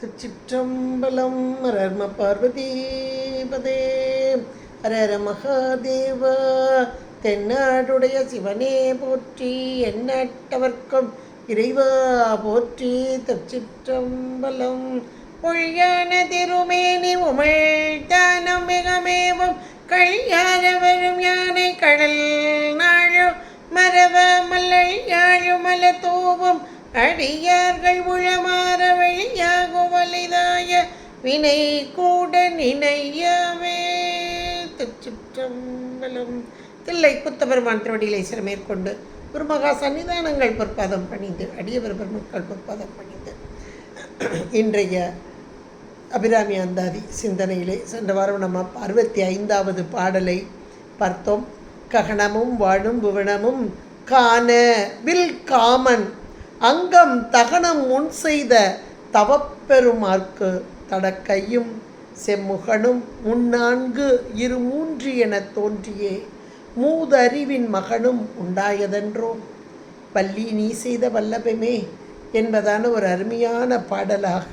திருச்சிற்றம்பலம் ஹரர்ம பார்வதீபதே. ஹரர மகாதேவ தென்னாடுடைய சிவனே போற்றி எந்நாட்டவர்க்கும் இறைவா போற்றி. திருச்சிற்றம்பலம் பொழியான திருமேனி உமிழ்தானம் மிகமேவும் கழியார வரும் யானை கடல் நாழும் மரவ மல்லை யாழு மல தூவும் அடியார்கள் உழமாற வழியாகும் வலிதாய வினை கூட நினையவே திருச்சிற்றம்பலம் தில்லை குத்தபெருமான் திருவடியிலை சிற மேற்கொண்டு குருமகா சன்னிதானங்கள் பொற்பாதம் பணிந்து அடியவர் பெருமக்கள் பொற்பாதம் பணிந்து. இன்றைய அபிராமி அந்தாதி சிந்தனையிலே சென்ற வாரம் நம்ம அறுபத்தி ஐந்தாவது பாடலை பார்த்தோம். ககனமும் வாழும் புவனமும் கான வில் காமன். அங்கம் தகனம் முன் செய்த தவப்பெருமார்க்கு தடக்கையும் செம்முகனும் முன்னான்கு இரு மூன்று எனத் தோன்றியே மூதறிவின் மகனும் உண்டாயதென்றோ? பள்ளி நீ செய்த வல்லபமே என்பதான ஒரு அருமையான பாடலாக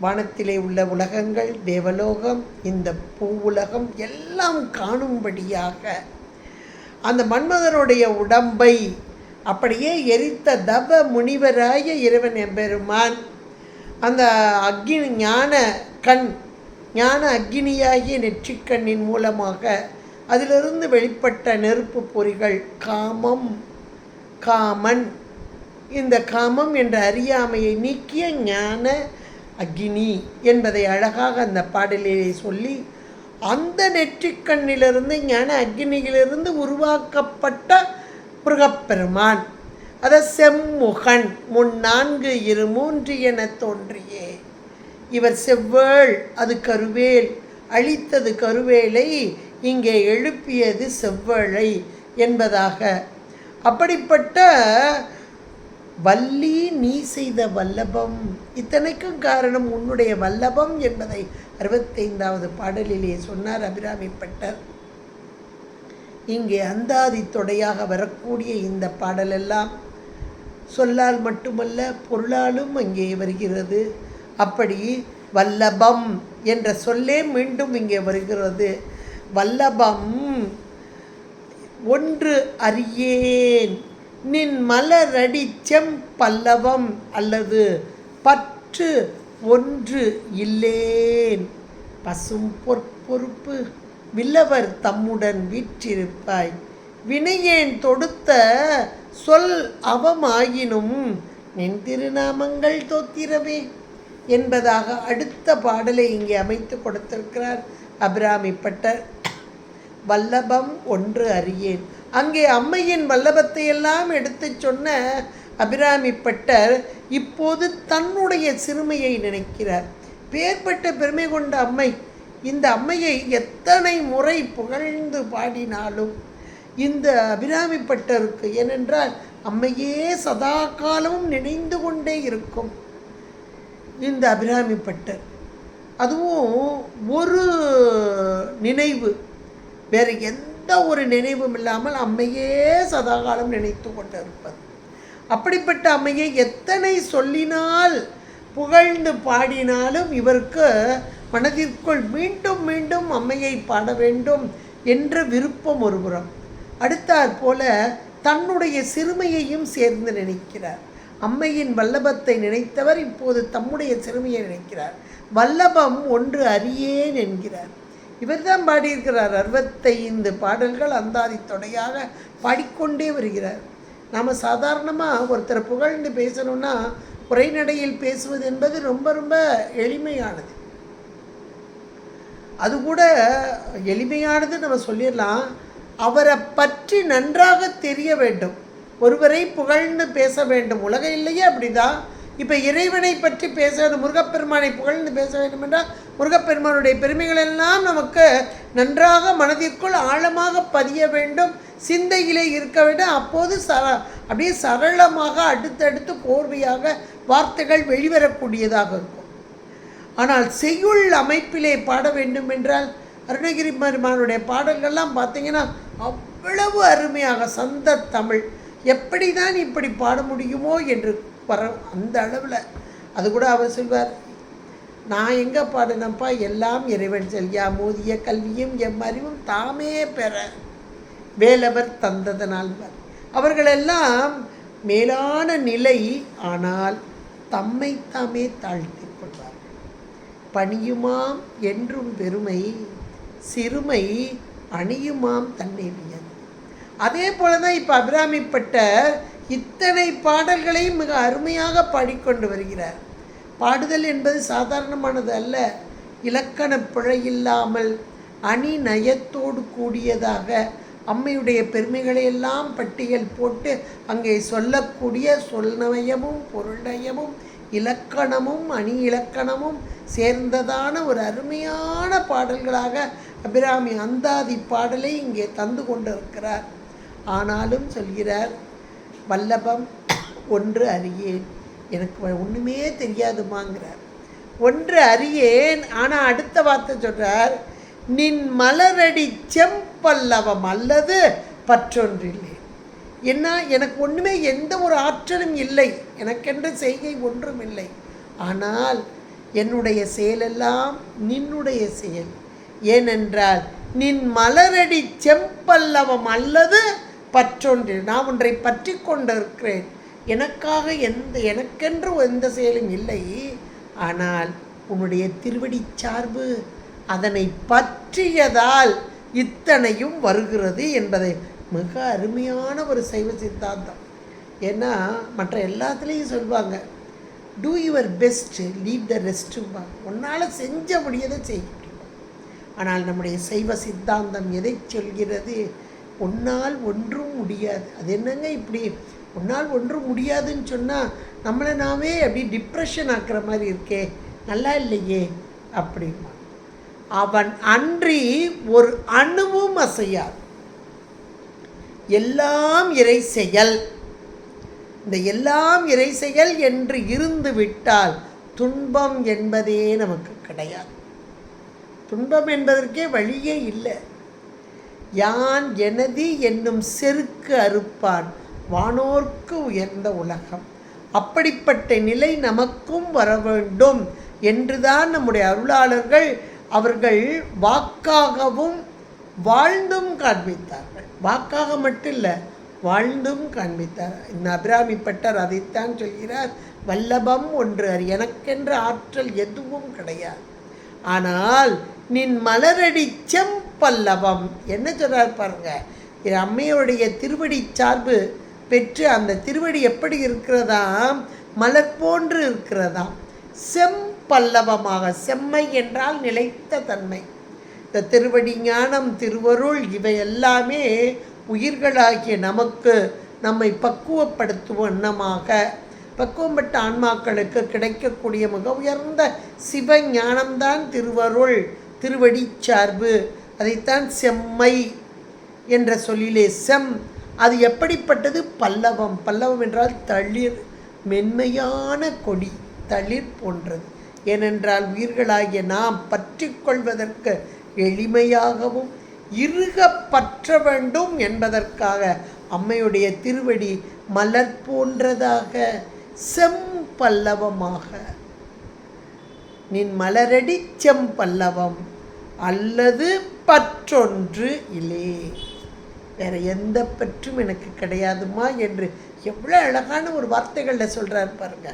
வானத்திலே உள்ள உலகங்கள் தேவலோகம் இந்த பூவுலகம் எல்லாம் காணும்படியாக அந்த மன்மதனுடைய உடம்பை அப்படியே எரித்த தவ முனிவராய இறைவன் எம்பெருமான் அந்த அக்னி ஞான கண் ஞான அக்னியாகிய நெற்றிக்கண்ணின் மூலமாக அதிலிருந்து வெளிப்பட்ட நெருப்பு பொறிகள் காமம் காமன். இந்த காமம் என்ற அறியாமையை நீக்கிய ஞான அக்னி என்பதை அழகாக அந்த பாடலிலே சொல்லி அந்த நெற்றிக்கண்ணிலிருந்து ஞான அக்னியிலிருந்து உருவாக்கப்பட்ட முருகப்பெருமான். அத செம்முகன் முன் நான்கு இரு மூன்று என தோன்றியே. இவர் செவ்வேள் அது கருவேல் அழித்தது கருவேலை இங்கே எழுப்பியது செவ்வேளை என்பதாக. அப்படிப்பட்ட வள்ளி நீ செய்த வல்லபம். இத்தனைக்கும் காரணம் உன்னுடைய வல்லபம் என்பதை அறுபத்தைந்தாவது பாடலிலே சொன்னார் அபிராமி பட்டர் இங்கே அந்தாதி தொடையாக வரக்கூடிய இந்த பாடலெல்லாம் சொல்லால் மட்டுமல்ல பொருளாலும் அங்கே வருகிறது. அப்படி வல்லபம் என்ற சொல்லே மீண்டும் இங்கே வருகிறது. வல்லபம் ஒன்று அறியேன். நின் மலரடி செம் பல்லவம் அல்லது பற்று ஒன்று இல்லேன். பசும் பொற்பொறுப்பு வில்லவர் தம்முடன் வீற்றிருப்பாய். வினையேன் தொடுத்த சொல் அவமாயினும் நின் திருநாமங்கள் தோத்திரவே என்பதாக அடுத்த பாடலை இங்கே அமைத்து கொடுத்திருக்கிறார் அபிராமி பட்டர் வல்லபம் ஒன்று அறியேன். அங்கே அம்மையின் வல்லபத்தை எல்லாம் எடுத்துச் சொன்ன அபிராமி பட்டர் இப்போது தன்னுடைய சிறுமையை நினைக்கிறார். பேர்பட்ட பெருமை கொண்ட அம்மை இந்த அம்மையை எத்தனை முறை புகழ்ந்து பாடினாலும் இந்த அபிராமிப்பட்டருக்கு ஏனென்றால் அம்மையே சதா காலமும் நினைந்து கொண்டே இருக்கும். இந்த அபிராமிப்பட்டர். அதுவும் ஒரு நினைவு. வேறு எந்த ஒரு நினைவும் இல்லாமல் அம்மையே சதாகாலம் நினைத்து கொண்டிருப்பது. அப்படிப்பட்ட அம்மையை எத்தனை சொல்லினால் புகழ்ந்து பாடினாலும் இவருக்கு மனதிற்குள் மீண்டும் மீண்டும் அம்மையை பாட வேண்டும் என்ற விருப்பம் ஒருபுறம். அடுத்தாற் போல தன்னுடைய சிறுமையையும் சேர்ந்து நினைக்கிறார். அம்மையின் வல்லபத்தை நினைத்தவர் இப்போது தம்முடைய சிறுமையை நினைக்கிறார். வல்லபம் ஒன்று அறியேன் என்கிறார். இவர்தான் பாடியிருக்கிறார் அறுபத்தைந்து பாடல்கள் அந்தாதி தொடையாக பாடிக்கொண்டே வருகிறார். நாம் சாதாரணமாக ஒருத்தரை புகழ்ந்து பேசணும்னா உரைநடையில் பேசுவது என்பது ரொம்ப ரொம்ப எளிமையானது. அது கூட எளிமையானது நம்ம சொல்லிடலாம். அவரை பற்றி நன்றாக தெரிய வேண்டும். ஒருவரை புகழ்ந்து பேச வேண்டும். உலக இல்லையே அப்படிதான் இப்போ இறைவனை பற்றி பேச வேண்டும் முருகப்பெருமானை புகழ்ந்து பேச வேண்டும் என்றால் முருகப்பெருமானுடைய பெருமைகள் எல்லாம் நமக்கு நன்றாக மனதிற்குள் ஆழமாக பதிய வேண்டும். சிந்தையிலே இருக்க வேண்டும். அப்போது சர அப்படியே சரளமாக அடுத்தடுத்து கோர்வையாக வார்த்தைகள் வெளிவரக்கூடியதாக இருக்கும். ஆனால் செய்யுள் அமைப்பிலே பாட வேண்டும் என்றால் அருணகிரி பெருமானுடைய பாடல்கள்லாம் பார்த்தீங்கன்னா அவ்வளவு அருமையாக சந்த தமிழ். எப்படி தான் இப்படி பாட முடியுமோ என்று வர அந்த அளவில். அது கூட அவர் சொல்வார் நான் எங்கே பாடினப்பா எல்லாம் இறைவன் செல்யா மோதிய கல்வியும் எம் அறிவும் தாமே பெற வேலவர் தந்ததனால் அவர்களெல்லாம் மேலான நிலை ஆனால் தம்மை தாமே தாழ்த்தி கொள்வார் பணியுமாம் என்றும் பெருமை சிறுமை அணியுமாம் தன்னை அதே போல தான் இப்போ அபிராமிப்பட்ட இத்தனை பாடல்களையும் மிக அருமையாக பாடிக்கொண்டு வருகிறார். பாடுதல் என்பது சாதாரணமானது அல்ல இலக்கண பிழை இல்லாமல் அணி நயத்தோடு கூடியதாக அம்மையுடைய பெருமைகளை எல்லாம் பட்டியல் போட்டு அங்கே சொல்லக்கூடிய சொல்நயமும் பொருள்நயமும் இலக்கணமும் அணி இலக்கணமும் சேர்ந்ததான ஒரு அருமையான பாடல்களாக அபிராமி அந்தாதி பாடலை இங்கே தந்து கொண்டிருக்கிறார். ஆனாலும் சொல்கிறார் வல்லபம் ஒன்று அறியேன். எனக்கு ஒன்றுமே தெரியாதுமாங்கிறார் ஒன்று அறியேன். ஆனால் அடுத்த வார்த்தை சொல்கிறார் நின் மலரடி செம்பல்லவம் அல்லது பற்றொன்றில்லை என்ன எனக்கு ஒன்றுமே எந்த ஒரு ஆற்றலும் இல்லை. எனக்கென்ற செய்கை ஒன்றும் இல்லை. ஆனால் என்னுடைய செயலெல்லாம் நின்னுடைய செயல். ஏனென்றால் நின் மலரடி செம்பல்லவம் அல்லது பற்றொன்று. நான் ஒன்றை பற்றி கொண்டிருக்கிறேன். எனக்காக எந்த எனக்கென்று எந்த செயலும் இல்லை. ஆனால் உன்னுடைய திருவடி சார்பு அதனை பற்றியதால் இத்தனையும் வருகிறது என்பதை மிக அருமையான ஒரு சைவ சித்தாந்தம். ஏன்னா மற்ற எல்லாத்துலேயும் சொல்லுவாங்க do your best leave the ரெஸ்ட்டும்பா உன்னால் செஞ்ச முடியதை செய்ய ஆனால் நம்முடைய சைவ சித்தாந்தம் எதை சொல்கிறது? உன்னால் ஒன்றும் முடியாது. அது என்னங்க இப்படி? உன்னால் ஒன்றும் முடியாதுன்னு சொன்னால் நம்மளை நாமே அப்படி டிப்ரெஷன் ஆக்குற மாதிரி இருக்கே நல்லா இல்லையே? அப்படிமா அவன் அன்றி ஒரு அணுவும் அசையாது. எல்லாம் இறை செயல். இந்த எல்லாம் இறை செயல் என்று இருந்து விட்டால் துன்பம் என்பதே நமக்கு கிடையாது. துன்பம் என்பதற்கே வழியே இல்லை. யான் எனது என்னும் செருக்கு அறுப்பான் வானோர்க்கு உயர்ந்த உலகம். அப்படிப்பட்ட நிலை நமக்கும் வர வேண்டும் என்றுதான் நம்முடைய அருளாளர்கள் அவர்கள் வாக்காகவும் வாழ்ந்தும் காண்பித்தார்கள். வாக்காக மட்டும் இல்லை வாழ்ந்தும் காண்பித்தார். இந்த அபிராமி பட்டர் அதைத்தான் சொல்கிறார் வல்லபம் ஒன்று அது எனக்கென்ற ஆற்றல் எதுவும் கிடையாது. ஆனால் நின் மலரடி செம்பல்லவம் என்ன சொல்கிறார் பாருங்க என் அம்மையுடைய திருவடி சார்பு பெற்று அந்த திருவடி எப்படி இருக்கிறதாம்? மலர் போன்று இருக்கிறதாம். செம்பல்லவமாக செம்மை என்றால் நிலைத்த தன்மை. இந்த திருவடி ஞானம் திருவருள் இவை எல்லாமே உயிர்களாகிய நமக்கு நம்மை பக்குவப்படுத்தும் எண்ணமாக பக்குவப்பட்ட ஆன்மாக்களுக்கு கிடைக்கக்கூடிய மிக உயர்ந்த சிவ ஞானம்தான் திருவருள் திருவடி சார்பு. அதைத்தான் செம்மை என்ற சொல்லிலே செம். அது எப்படிப்பட்டது? பல்லவம். பல்லவம் என்றால் தளிர் மென்மையான கொடி தளிர் போன்றது. ஏனென்றால் உயிர்களாகிய நாம் பற்றி கொள்வதற்கு எளிமையாகவும் இறுகப்பற்ற பற்ற வேண்டும் என்பதற்காக அம்மையுடைய திருவடி மலர் போன்றதாக செம்பல்லவமாக. நின் மலரடி செம்பல்லவம் அல்லது பற்றொன்று இல்லே வேற எந்த பற்றும் எனக்கு கிடையாதுமா என்று எவ்வளோ அழகான ஒரு வார்த்தைகளில் சொல்கிறார் பாருங்க.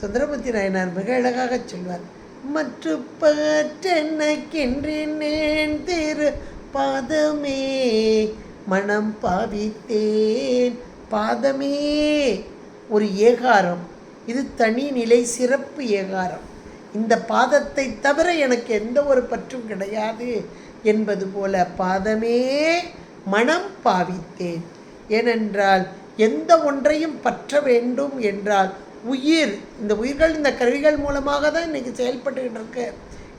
சுந்தரமூர்த்தி நாயனார் மிக அழகாக சொல்வார். மற்ற பற்றென்னக்கின்றேன் திரு பாதமே. மனம் பாவித்தேன். பாதமே. ஒரு ஏகாரம். இது தனி நிலை சிறப்பு ஏகாரம். இந்த பாதத்தை தவிர எனக்கு எந்த ஒரு பற்றும் கிடையாது என்பது போல பாதமே மனம் பாவித்தேன். ஏனென்றால் எந்த ஒன்றையும் பற்ற வேண்டும் என்றால் உயிர் இந்த உயிர்கள் இந்த கருவிகள் மூலமாக தான் இன்றைக்கி செயல்பட்டுக்கிட்டு இருக்கு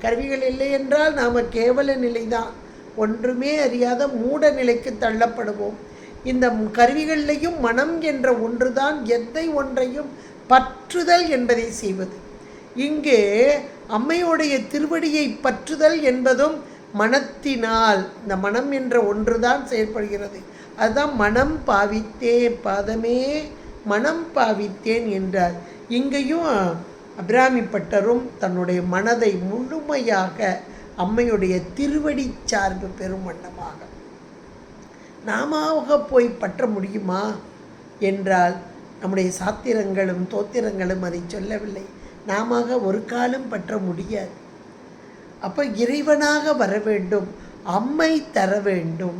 கருவிகள் இல்லை என்றால் நாம் கேவல நிலை தான் ஒன்றுமே அறியாத மூட நிலைக்கு தள்ளப்படுவோம். இந்த கருவிகளிலையும் மனம் என்ற ஒன்று தான் எதை ஒன்றையும் பற்றுதல் என்பதை செய்வது. இங்கே அம்மையுடைய திருவடியை பற்றுதல் என்பதும் மனத்தினால் இந்த மனம் என்ற ஒன்றுதான் செயல்படுகிறது. அதுதான் மனம் பாவித்தே பாதமே மனம் பாவித்தேன் என்றார். இங்கேயும் அபிராமிப்பட்டரும் தன்னுடைய மனதை முழுமையாக அம்மையுடைய திருவடி சார்பு பெறும் வண்ணமாக. நாமாக போய் பற்ற முடியுமா? என்றால் நம்முடைய சாத்திரங்களும் தோத்திரங்களும் அதை சொல்லவில்லை. நாம ஒரு காலம் பற்ற முடியாது. அப்போ இறைவனாக வர வேண்டும் அம்மை தர வேண்டும்.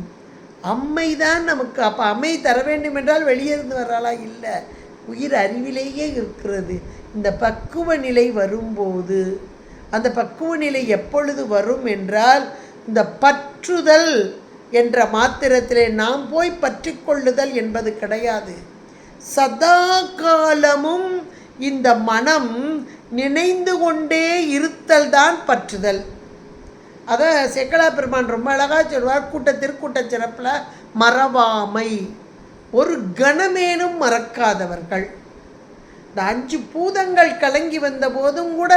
அம்மை தான் நமக்கு. அப்போ அம்மை தர வேண்டும் என்றால் வெளியே இருந்து வர்றாளா? இல்லை. உயிர் அறிவிலேயே இருக்கிறது. இந்த பக்குவ நிலை வரும்போது அந்த பக்குவ நிலை எப்பொழுது வரும் என்றால் இந்த பற்றுதல் என்ற மாத்திரத்திலே நாம் போய் பற்றி கொள்ளுதல் என்பது கிடையாது. சதா காலமும் இந்த மனம் நினைந்து கொண்டே இருத்தல் தான் பற்றுதல். அதை செக்கலா பெருமான் ரொம்ப அழகாக சொல்வார் கூட்ட திருக்கூட்ட சிறப்பில் மறவாமை. ஒரு கணமேனும் மறக்காதவர்கள். இந்த அஞ்சு பூதங்கள் கலங்கி வந்த போதும் கூட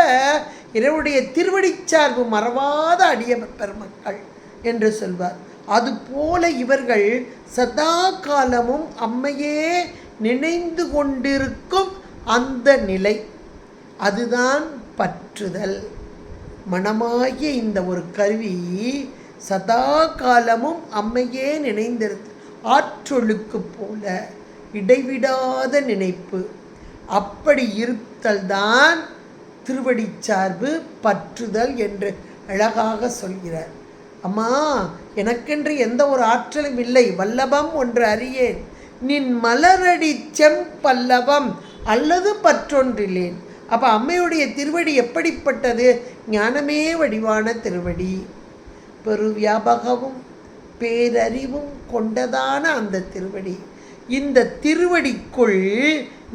இறைவனுடைய திருவடிச்சார்பு மறவாத அடிய பெருமக்கள் என்று சொல்வார். அதுபோல இவர்கள் சதா காலமும் அம்மையே நினைந்து கொண்டிருக்கும் அந்த நிலை. அதுதான் பற்றுதல். மனமாகிய இந்த ஒரு கருவி சதா காலமும் அம்மையே நினைந்திருது ஆற்றொழுக்கு போல இடைவிடாத நினைப்பு. அப்படி இருத்தல் தான் திருவடி சார்பு பற்றுதல் என்று அழகாக சொல்கிறார். அம்மா எனக்கென்று எந்த ஒரு ஆற்றலும் இல்லை. வல்லபம் ஒன்று அறியேன். நின் மலரடி செம்பல்லவம் அல்லது பற்றொன்றிலேன். அப்போ அம்மையுடைய திருவடி எப்படிப்பட்டது? ஞானமே வடிவான திருவடி. பெரு வியாபகமும் பேரறிவும் கொண்டதான அந்த திருவடி. இந்த திருவடிக்குள்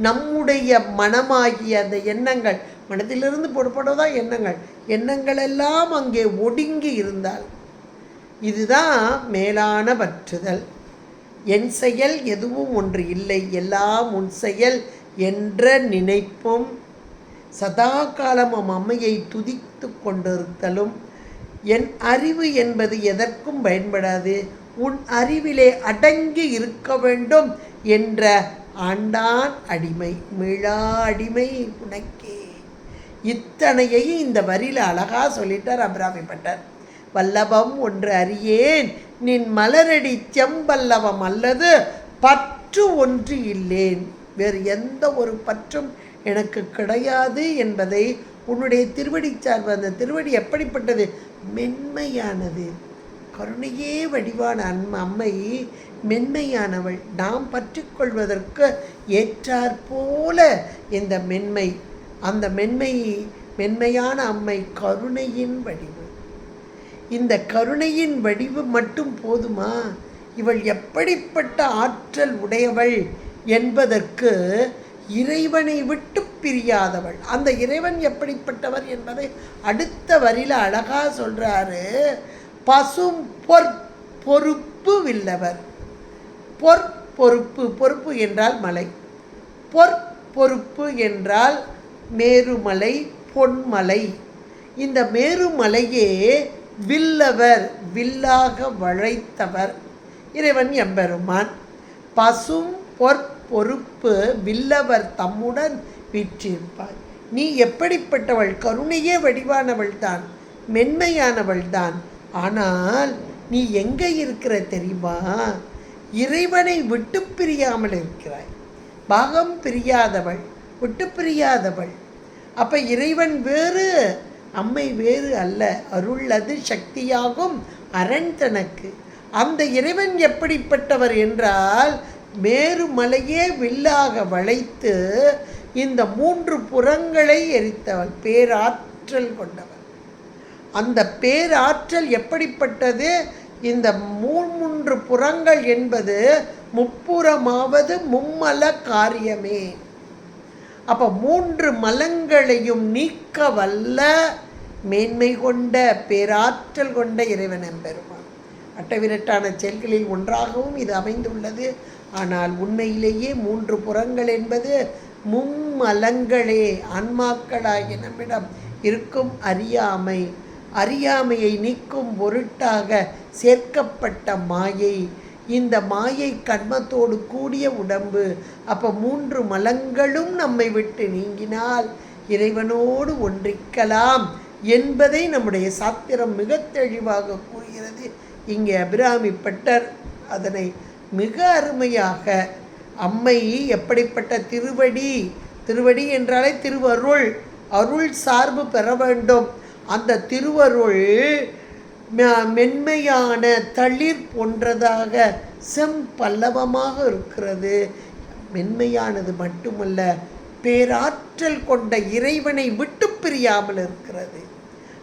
நம்முடைய மனமாகிய அந்த எண்ணங்கள் மனத்திலிருந்து புறப்படுவதா எண்ணங்கள் எண்ணங்கள் எல்லாம் அங்கே ஒடுங்கி இருந்தால் இதுதான் மேலான பற்றுதல். என் செயல் எதுவும் ஒன்று இல்லை எல்லாம் உன் செயல் என்ற நினைப்பும் சதா காலமும் அம்மையை துதித்து கொண்டிருத்தலும் என் அறிவு என்பது எதற்கும் பயன்படாது உன் அறிவிலே அடங்கி இருக்க வேண்டும் என்ற ஆண்டான் அடிமை மிழா அடிமை உனக்கே. இத்தனையையும் இந்த வரியில் அழகா சொல்லிட்டார் அபிராமி பட்டர் வல்லபம் ஒன்று அறியேன் நின் மலரடி செம்பல்லவம் அல்லது பற்று ஒன்று இல்லேன். வேறு எந்த ஒரு பற்றும் எனக்கு கிடையாது என்பதை உன்னுடைய திருவடி சார்பு அந்த திருவடி எப்படிப்பட்டது? மென்மையானது. கருணையே வடிவான அன்ம அம்மை மென்மையானவள். நாம் பற்றிக்கொள்வதற்கு ஏற்றார் ஏற்றாற்போல இந்த மென்மை. அந்த மென்மை மென்மையான அம்மை கருணையின் வடிவு. இந்த கருணையின் வடிவு மட்டும் போதுமா? இவள் எப்படிப்பட்ட ஆற்றல் உடையவள் என்பதற்கு இறைவனை விட்டு பிரியாதவள். அந்த இறைவன் எப்படிப்பட்டவர் என்பதை அடுத்த வரியில் அழகாக சொல்கிறாரு பசும் பொற் பொறுப்பு வில்லவர். பொற் பொறுப்பு பொறுப்பு என்றால் மலை. பொற் பொறுப்பு என்றால் மேருமலை பொன்மலை. இந்த மேருமலையே வில்லவர் வில்லாக வளைத்தவர். இறைவன் எம்பெருமான். பசும் பொற் பொறுப்பு வில்லவர் தம்முடன் வீற்றிருப்பாள் நீ எப்படிப்பட்டவள்? கருணையே வடிவானவள் தான் மென்மையானவள் தான் ஆனால் நீ எங்கே இருக்கிற தெரியுமா? இறைவனை விட்டு பிரியாமல் இருக்கிறாய். பாகம் பிரியாதவள் விட்டு பிரியாதவள். அப்போ இறைவன் வேறு அம்மை வேறு அல்ல. அருள் அது சக்தியாகும் அரண் தனக்கு அந்த இறைவன் எப்படிப்பட்டவர் என்றால் மேருமலையே வில்லாக வளைத்து இந்த மூன்று புறங்களை எரித்தவள் பேராற்றல் கொண்டவர் அந்த பேராற்றல் எப்படிப்பட்டது? இந்த மூன்று புறங்கள் என்பது முப்புறமாவது மும்மல காரியமே. அப்போ மூன்று மலங்களையும் நீக்க வல்ல மேன்மை கொண்ட பேராற்றல் கொண்ட இறைவன் எம்பெருமான். அட்டவிரட்டான செயல்களில் ஒன்றாகவும் இது அமைந்துள்ளது. ஆனால் உண்மையிலேயே மூன்று புறங்கள் என்பது மும்மலங்களே ஆன்மாக்களாகிய நம்மிடம் இருக்கும் அறியாமை. அறியாமையை நீக்கும் பொருட்டாக சேர்க்கப்பட்ட மாயை. இந்த மாயை கண்மத்தோடு கூடிய உடம்பு. அப்போ மூன்று மலங்களும் நம்மை விட்டு நீங்கினால் இறைவனோடு ஒன்றிக்கலாம் என்பதை நம்முடைய சாத்திரம் மிக தெளிவாக கூறுகிறது. இங்கே அபிராமி பட்டர் அதனை மிக அருமையாக அம்மை எப்படிப்பட்ட திருவடி திருவடி என்றாலே திருவருள் அருள் சார்பு பெற வேண்டும். அந்த திருவருள் ம- மென்மையான தளிர் போன்றதாக செம்பல்லவமாக இருக்கிறது. மென்மையானது மட்டுமல்ல பேராற்றல் கொண்ட இறைவனை விட்டு பிரியாமல் இருக்கிறது.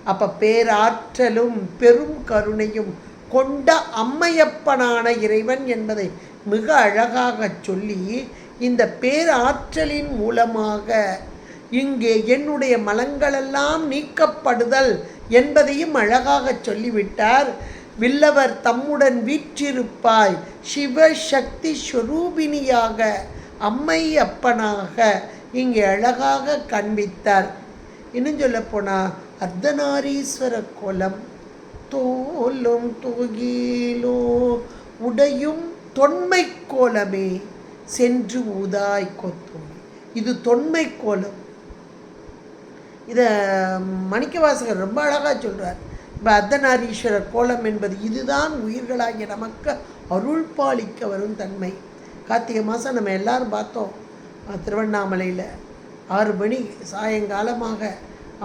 அப்போ பேராற்றலும் பெரும் கருணையும் கொண்ட அம்மையப்பனான இறைவன் என்பதை மிக அழகாக சொல்லி இந்த பேராற்றலின் மூலமாக இங்கே என்னுடைய மலங்களெல்லாம் நீக்கப்படுதல் என்பதையும் அழகாக சொல்லிவிட்டார். வில்லவர் தம்முடன் வீற்றிருப்பாய் சிவசக்தி ஸ்வரூபிணியாக அம்மை அப்பனாக இங்கே அழகாக காண்பித்தார். இன்னும் சொல்லப்போனால் அர்த்தநாரீஸ்வர கோலம். தோலும் தொகிலோ உடையும் தொன்மை கோலமே சென்று ஊதாய் கொத்தும். இது தொன்மை கோலம். இதை மணிக்கவாசகர் ரொம்ப அழகாக சொல்கிறார் இப்போ அர்த்தநாரீஸ்வரர் கோலம் என்பது இதுதான் உயிர்களாகிய நமக்கு அருள் பாலிக்க வரும் தன்மை. கார்த்திகை மாதம் நம்ம எல்லாரும் பார்த்தோம். திருவண்ணாமலையில் ஆறு மணி சாயங்காலமாக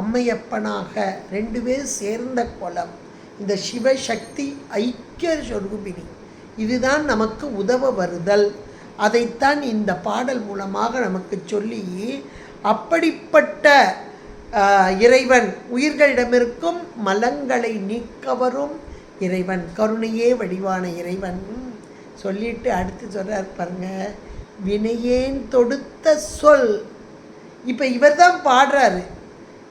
அம்மையப்பனாக ரெண்டு பேர் சேர்ந்த கோலம். இந்த சிவசக்தி ஐக்கிய சொரூபிணி இதுதான் நமக்கு உதவ வருதல். அதைத்தான் இந்த பாடல் மூலமாக நமக்கு சொல்லி அப்படிப்பட்ட இறைவன் உயிர்களிடமிருக்கும் மலங்களை நீக்க வரும் இறைவன் கருணையே வடிவான இறைவன். சொல்லிட்டு அடுத்து சொல்கிறார் பாருங்க வினையேன் தொடுத்த சொல். இப்போ இவர் தான் பாடுறாரு.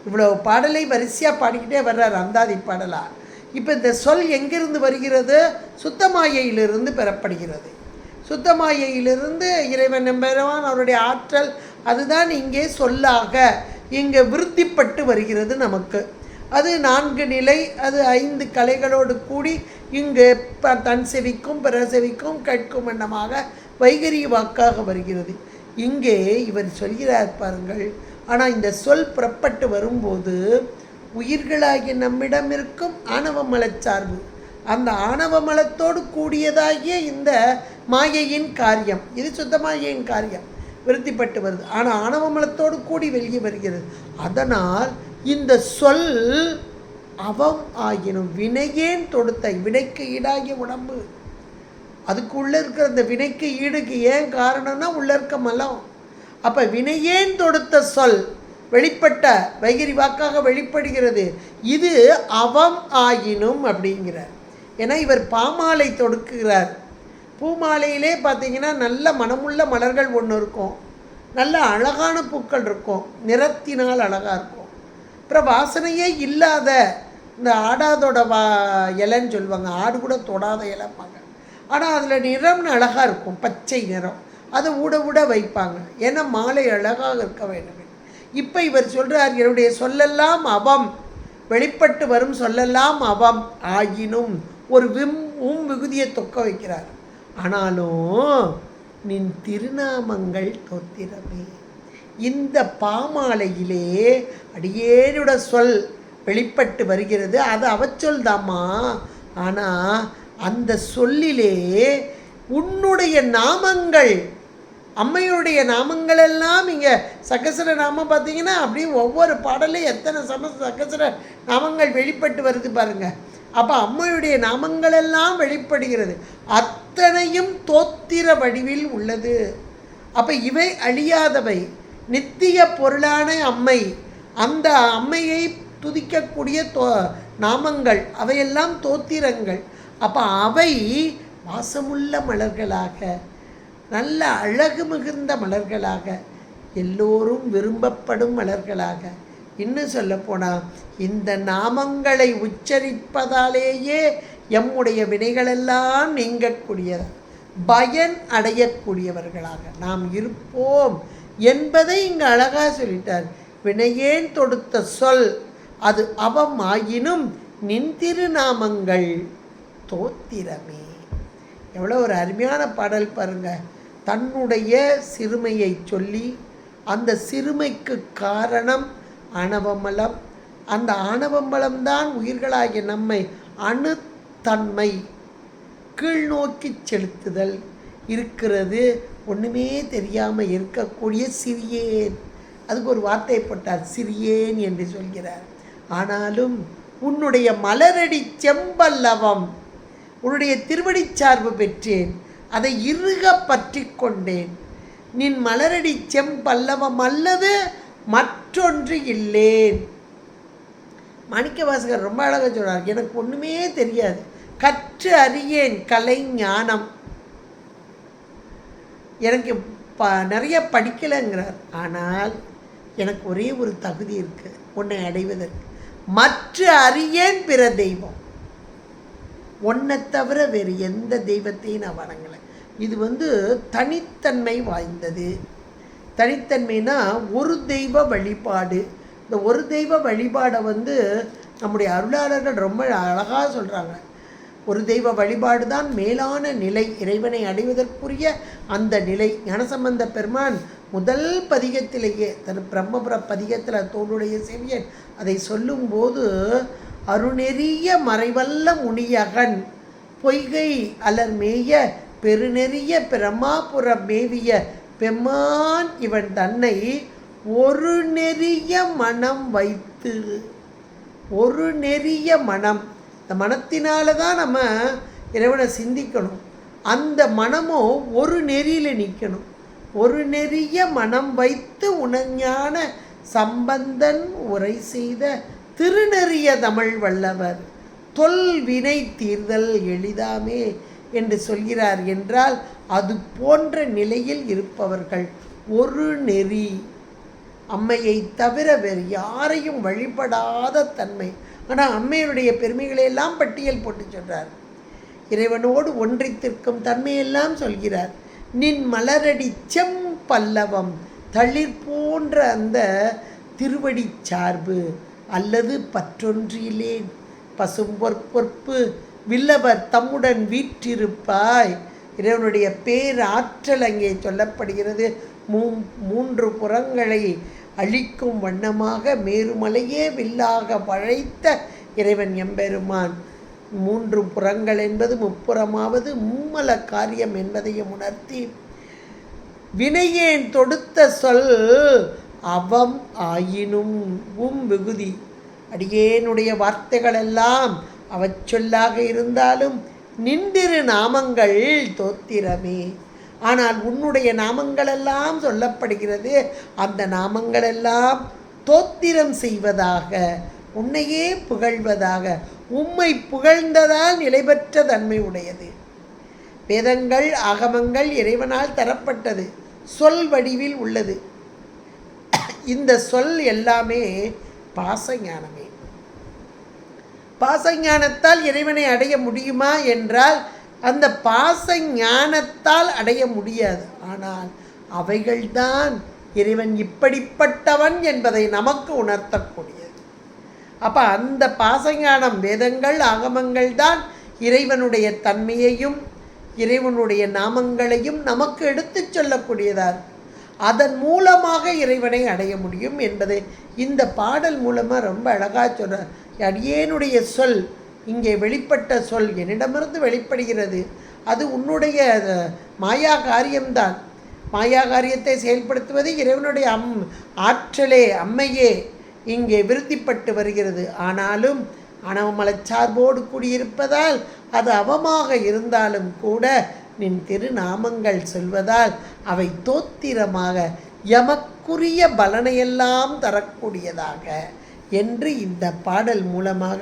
இவ்வளோ பாடலை வரிசையாக பாடிக்கிட்டே வர்றார் அந்தாதி பாடலாக இப்போ இந்த சொல் எங்கிருந்து வருகிறது? சுத்தமாயையிலிருந்து பெறப்படுகிறது. சுத்தமாயையிலிருந்து இறைவன் நம்பெறவான் அவருடைய ஆற்றல் அதுதான் இங்கே சொல்லாக இங்கே விருத்திப்பட்டு வருகிறது நமக்கு. அது நான்கு நிலை அது ஐந்து கலைகளோடு கூடி இங்கு ப- தன் செவிக்கும் பிற செவிக்கும் கேட்கும் வண்ணமாக வைகரி வாக்காக வருகிறது. இங்கே இவர் சொல்கிறார் பாருங்கள் ஆனால் இந்த சொல் புறப்பட்டு வரும்போது உயிர்களாகிய நம்மிடம் இருக்கும் ஆணவ மலச்சார்பு அந்த ஆணவ மலத்தோடு கூடியதாகிய இந்த மாயையின் காரியம். இது சுத்த மாயையின் காரியம். விருத்திப்பட்டு வருது. ஆனால் ஆணவ மலத்தோடு கூடி வெளியே வருகிறது. அதனால் இந்த சொல் அவம் ஆகினும் வினையேன் தொடுத்த வினைக்கு ஈடாகிய உடம்பு. அதுக்குள்ளே இருக்கிற அந்த வினைக்கு ஈடுக்கு ஏன் காரணம்னா உள்ளே இருக்க மலம். அப்போ வினையேன் தொடுத்த சொல் வெளிப்பட்ட வைகரி வாக்காக வெளிப்படுகிறது. இது அவம் ஆயினும் அப்படிங்கிறார். ஏன்னா இவர் பாமாலை தொடுக்குகிறார். பூமாலையிலே பார்த்தீங்கன்னா நல்ல மனமுள்ள மலர்கள் ஒன்று இருக்கும். நல்ல அழகான பூக்கள் இருக்கும். நிறத்தினால் அழகாக இருக்கும். அப்புறம் வாசனையே இல்லாத இந்த ஆடாதோட வா இலைன்னு சொல்லுவாங்க. ஆடு கூட தொடாத இலைப்பாங்க ஆனால் அதில் நிறம்னு அழகாக இருக்கும். பச்சை நிறம். அதை ஊட ஊட வைப்பாங்க. ஏன்னா மாலை அழகாக இருக்க வேண்டும். இப்போ இவர் சொல்கிறார் என்னுடைய சொல்லெல்லாம் அவம் வெளிப்பட்டு வரும் சொல்லெல்லாம் அவம் ஆயினும் ஒரு விம் உம் விகுதியை தொக்க வைக்கிறார். ஆனாலும் நின் திருநாமங்கள் தோத்திரமே. இந்த பாமாலையிலே அடியேனுட சொல் வெளிப்பட்டு வருகிறது. அது அவச்சொல் தாம்மா. ஆனால் அந்த சொல்லிலே உன்னுடைய நாமங்கள் அம்மையுடைய நாமங்கள் எல்லாம் இங்கே சகசர நாமம் பார்த்தீங்கன்னா அப்படியே ஒவ்வொரு பாடலையும் எத்தனை சம சகசர நாமங்கள் வெளிப்பட்டு வருது பாருங்க. அப்போ அம்மையுடைய நாமங்கள் எல்லாம் வெளிப்படுகிறது. அத்தனையும் தோத்திர வடிவில் உள்ளது. அப்போ இவை அழியாதவை. நித்திய பொருளான அம்மை. அந்த அம்மையை துதிக்கக்கூடிய தோ நாமங்கள் அவையெல்லாம் தோத்திரங்கள். அப்போ அவை வாசமுள்ள மலர்களாக. நல்ல அழகு மிகுந்த மலர்களாக எல்லோரும் விரும்பப்படும் மலர்களாக. இன்னும் சொல்லப்போனால் இந்த நாமங்களை உச்சரிப்பதாலேயே எம்முடைய வினைகளெல்லாம் நீங்கக்கூடியது பயன் அடையக்கூடியவர்களாக நாம் இருப்போம் என்பதை இங்கு அழகாக சொல்லிட்டார். வினையேன் தொடுத்த சொல் அது அவம் ஆயினும் நின் திருநாமங்கள் தோத்திரமே. எவ்வளோ ஒரு அருமையான பாடல் பாருங்கள் தன்னுடைய சிறுமையை சொல்லி அந்த சிறுமைக்கு காரணம் ஆணவமலம் அந்த ஆணவம்பலம்தான் உயிர்களாகிய நம்மை அணுத்தன்மை கீழ்நோக்கி செலுத்துதல். இருக்கிறது ஒன்றுமே தெரியாமல் இருக்கக்கூடிய சிறியேன். அதுக்கு ஒரு வார்த்தை போட்டார் சிறியேன் என்று சொல்கிறார். ஆனாலும் உன்னுடைய மலரடி செம்பல்லவம் உன்னுடைய திருவடிச் சார்பு பெற்றேன். அதை இறுக பற்றி கொண்டேன். நின் மலரடி செம்பல்லவம் அல்லது மற்றொன்று இல்லேன். மாணிக்க வாசகர் ரொம்ப அழகாக சொல்கிறார் எனக்கு ஒன்றுமே தெரியாது. கற்று அறியேன் கலை ஞானம். எனக்கு ப நிறைய படிக்கலைங்கிறார். ஆனால் எனக்கு ஒரே ஒரு தகுதி இருக்குது உன்னை அடைவதற்கு. மற்ற அறியேன் பிற தெய்வம். ஒன்றை தவிர வேறு எந்த தெய்வத்தையும் நான் வணங்கலை. இது வந்து தனித்தன்மை வாய்ந்தது. தனித்தன்மைனா ஒரு தெய்வ வழிபாடு. இந்த ஒரு தெய்வ வழிபாடை வந்து நம்முடைய அருளாளர்கள் ரொம்ப அழகாக சொல்கிறாங்க ஒரு தெய்வ வழிபாடு தான் மேலான நிலை இறைவனை அடைவதற்குரிய அந்த நிலை. ஞானசம்பந்த பெருமான் முதல் பதிகத்திலேயே தன் பிரம்மபுர பதிகத்தில் தோளுடைய செவியன் அதை சொல்லும்போது அருநெறிய மறைவல்ல முனியகன். பொய்கை அலர் மேய பெருநெறிய பிரமாபுர மேவிய பெம்மான் இவன் தன்னை ஒரு நெறிய மனம் வைத்து ஒரு நெறிய மனம். இந்த மனத்தினால தான் நம்ம இறைவனை சிந்திக்கணும். அந்த மனமும் ஒரு நெறியில் நிற்கணும் ஒரு நெறிய மனம் வைத்து உணஞான சம்பந்தன் உரை செய்த திருநெறிய தமிழ் வல்லவர். தொல்வினை தீர்தல் எளிதாமே என்று சொல்கிறார் என்றால் அது போன்ற நிலையில் இருப்பவர்கள் ஒரு நெறி. அம்மையை தவிர வேறு யாரையும் வழிபடாத தன்மை. ஆனால் அம்மையுடைய பெருமைகளையெல்லாம் பட்டியல் போட்டு சொல்கிறார் இறைவனோடு ஒன்றித்திருக்கும் தன்மையெல்லாம் சொல்கிறார். நின் மலரடி செம்பல்லவம் தளிர் போன்ற அந்த திருவடி சார்பு. அல்லது பற்றொன்றிலேன் பசும்பொற்பொற்பு வில்லவர் தம்முடன் வீற்றிருப்பாய். இறைவனுடைய பேராற்றல் அங்கே சொல்லப்படுகிறது. மூ மூன்று புறங்களை அழிக்கும் வண்ணமாக மேருமலையே வில்லாக வளைத்த இறைவன் எம்பெருமான். மூன்று புறங்கள் என்பது முப்புறமாவது மும்மல காரியம் என்பதையும் உணர்த்தி வினையேன் தொடுத்த சொல் அவம் ஆயினும் உம் விகுதி அடியேனுடைய வார்த்தைகளெல்லாம் அவச்சொல்லாக இருந்தாலும் நின்றிரு நாமங்கள் தோத்திரமே. ஆனால் உன்னுடைய நாமங்களெல்லாம் சொல்லப்படுகிறது அந்த நாமங்களெல்லாம் தோத்திரம் செய்வதாக உன்னையே புகழ்வதாக உம்மை புகழ்ந்ததால் நிலைபெற்ற தன்மை உடையது. வேதங்கள் ஆகமங்கள் இறைவனால் தரப்பட்டது. சொல் வடிவில் உள்ளது. இந்த சொல் எல்லாமே பாசஞானமே. பாசஞானத்தால் இறைவனை அடைய முடியுமா என்றால் அந்த பாச ஞானத்தால் அடைய முடியாது. ஆனால் அவைகள்தான் இறைவன் இப்படிப்பட்டவன் என்பதை நமக்கு உணர்த்தக்கூடியது. அப்போ அந்த பாசஞானம் வேதங்கள் ஆகமங்கள் தான் இறைவனுடைய தன்மையையும் இறைவனுடைய நாமங்களையும் நமக்கு எடுத்துச் சொல்லக்கூடியதாக அதன் மூலமாக இறைவனை அடைய முடியும் என்பதை இந்த பாடல் மூலமாக ரொம்ப அழகாக சொல்கிறார் அடியேனுடைய சொல்? இங்கே வெளிப்பட்ட சொல். என்னிடமிருந்து வெளிப்படுகிறது. அது உன்னுடைய மாயா காரியம்தான். மாயா காரியத்தை செயல்படுத்துவது இறைவனுடைய அம் ஆற்றலே அம்மையே இங்கே விருத்திப்பட்டு வருகிறது. ஆனாலும் அணவமலச்சார்போடு கூடியிருப்பதால் அது அவமாக இருந்தாலும் கூட நின் திருநாமங்கள் சொல்வதால் அவை தோத்திரமாக எமக்குரிய பலனையெல்லாம் தரக்கூடியதாக என்று இந்த பாடல் மூலமாக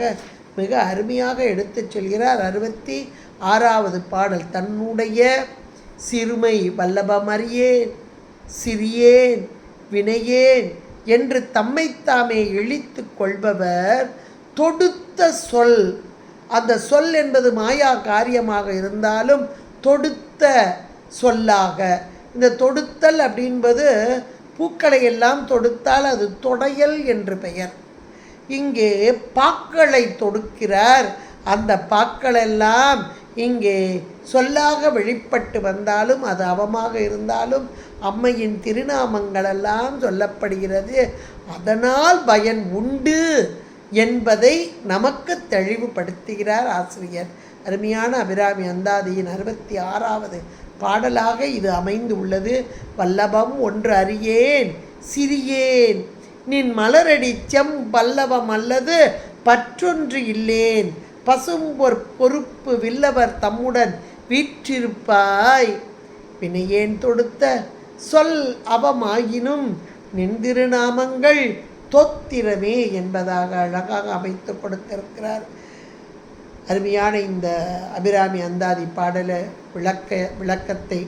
மிக அருமையாக எடுத்துச் சொல்கிறார். அறுபத்தி ஆறாவது பாடல் தன்னுடைய சிறுமை வல்லபமறியேன் சிறியேன் வினையேன் என்று தம்மைத்தாமே இழித்து கொள்பவர். தொடுத்த சொல் அந்த சொல் என்பது மாயா காரியமாக இருந்தாலும் தொடுத்த சொல்லாக. இந்த தொடுத்தல் அப்படின்பது பூக்களை எல்லாம் தொடுத்தால் அது தொடையல் என்று பெயர். இங்கே பாக்களை தொடுக்கிறார். அந்த பாக்களெல்லாம் இங்கே சொல்லாக வெளிப்பட்டு வந்தாலும் அது அவமாக இருந்தாலும் அம்மையின் திருநாமங்களெல்லாம் சொல்லப்படுகிறது. அதனால் பயன் உண்டு என்பதை நமக்கு தெளிவுபடுத்துகிறார் ஆசிரியர். அருமையான அபிராமி அந்தாதியின் அறுபத்தி ஆறாவது பாடலாக இது அமைந்து உள்ளது வல்லபம் ஒன்று அறியேன் சிறியேன் நின் மலரடி செம் பல்லவம் அல்லது பற்றொன்று இல்லேன் பசும் பொறுப்பு வில்லவர் தம்முடன் வீற்றிருப்பாய். வினையேன் தொடுத்த? சொல் அவமாயினும் நின்திருநாமங்கள் தொத்திரமே என்பதாக அழகாக அமைத்து கொடுத்திருக்கிறார். அருமையான இந்த அபிராமி அந்தாதி பாடல விளக்க விளக்கத்தை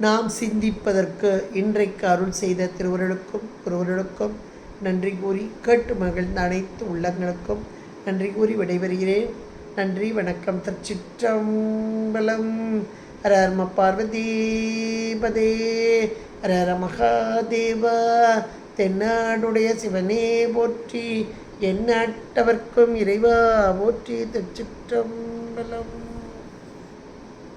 நாம் சிந்திப்பதற்கு இன்றைக்கு அருள் செய்த திருவருளுக்கும் குருவருளுக்கும் நன்றி கூறி கேட்டு மகிழ்ந்த அனைத்து உள்ளங்களுக்கும் நன்றி கூறி விடைபெறுகிறேன். நன்றி வணக்கம். திருச்சிற்றம்பலம். ஹர ஹர பார்வதீபதே. ஹர ஹர மகாதேவா. தென்னாடுடைய சிவனே போற்றி. எந்நாட்டவர்க்கும் இறைவா போற்றி தச்சிற்றம்பலம்